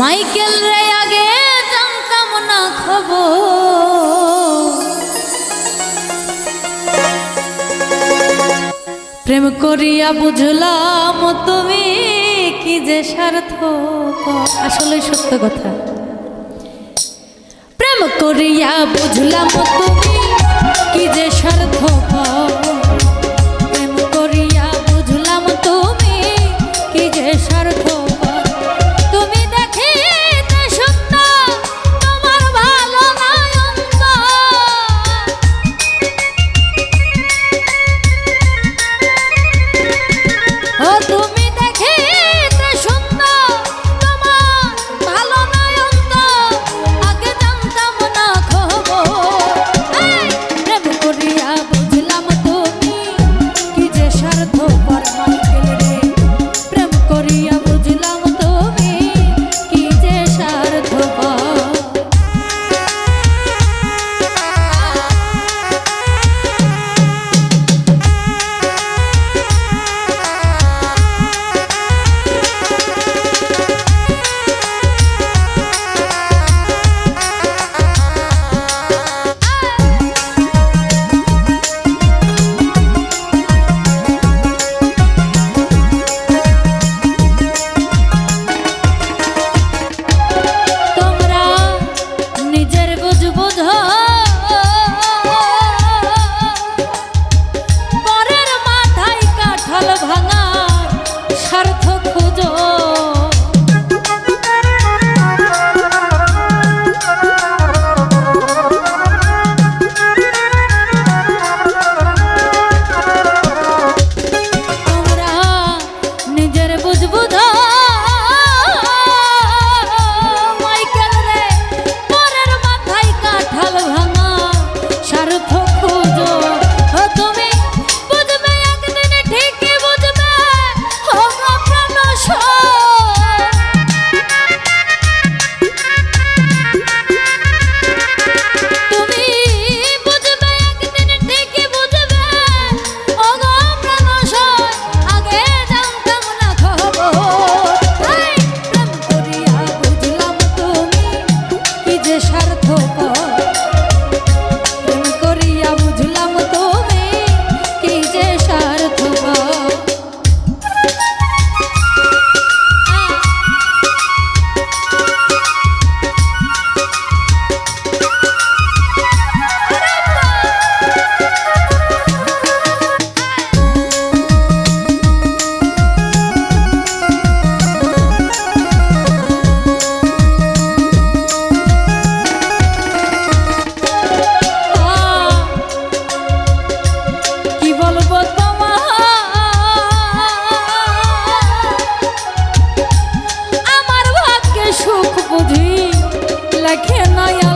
Michael রে আগে জানতাম না খবর। প্রেম করিয়া বুঝলাম তুমি কি যে স্বার্থ আসলে সত্য কথা। প্রেম করিয়া বুঝলাম ভাঙা দুঃখ বুঝি লেখে নয়া